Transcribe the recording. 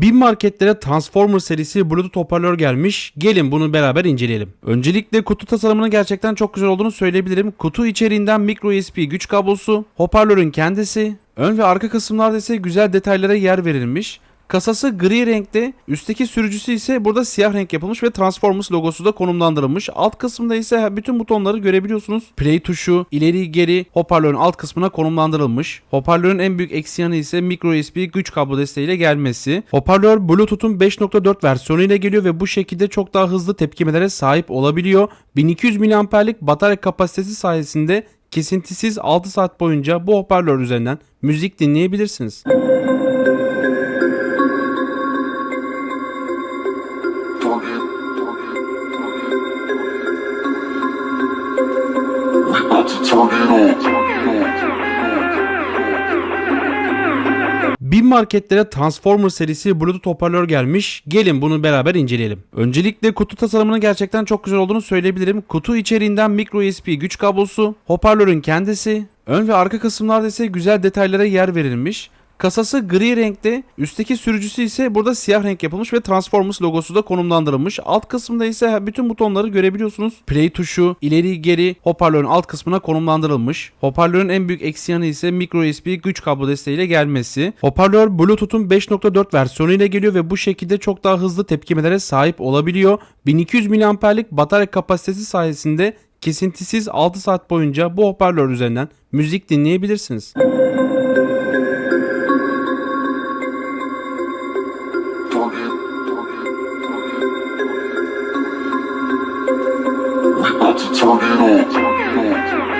Bin marketlere Transformer serisi Bluetooth hoparlör gelmiş. Gelin bunu beraber inceleyelim. Öncelikle kutu tasarımının gerçekten çok güzel olduğunu söyleyebilirim. Kutu içeriğinden micro USB güç kablosu, hoparlörün kendisi, ön ve arka kısımlarda ise güzel detaylara yer verilmiş. Kasası gri renkte, üstteki sürücüsü ise burada siyah renk yapılmış ve Transformers logosu da konumlandırılmış. Alt kısımda ise bütün butonları görebiliyorsunuz. Play tuşu, ileri geri hoparlörün alt kısmına konumlandırılmış. Hoparlörün en büyük eksi yanı ise micro USB güç kablo desteğiyle gelmesi. Hoparlör Bluetooth'un 5.4 versiyonu ile geliyor ve bu şekilde çok daha hızlı tepkimelere sahip olabiliyor. 1200 mAh'lik batarya kapasitesi sayesinde kesintisiz 6 saat boyunca bu hoparlör üzerinden müzik dinleyebilirsiniz. Bin marketlere Transformer serisi Bluetooth hoparlör gelmiş. Gelin bunu beraber inceleyelim. Öncelikle kutu tasarımının gerçekten çok güzel olduğunu söyleyebilirim. Kutu içeriğinden micro USB güç kablosu, hoparlörün kendisi, ön ve arka kısımlarda ise güzel detaylara yer verilmiş. Kasası gri renkte, üstteki sürücüsü ise burada siyah renk yapılmış ve Transformers logosu da konumlandırılmış. Alt kısımda ise bütün butonları görebiliyorsunuz. Play tuşu, ileri geri hoparlörün alt kısmına konumlandırılmış. Hoparlörün en büyük eksi yanı ise micro USB güç kablo desteğiyle gelmesi. Hoparlör Bluetooth'un 5.4 versiyonu ile geliyor ve bu şekilde çok daha hızlı tepkimelere sahip olabiliyor. 1200 mAh'lik batarya kapasitesi sayesinde kesintisiz 6 saat boyunca bu hoparlör üzerinden müzik dinleyebilirsiniz. 下げろ。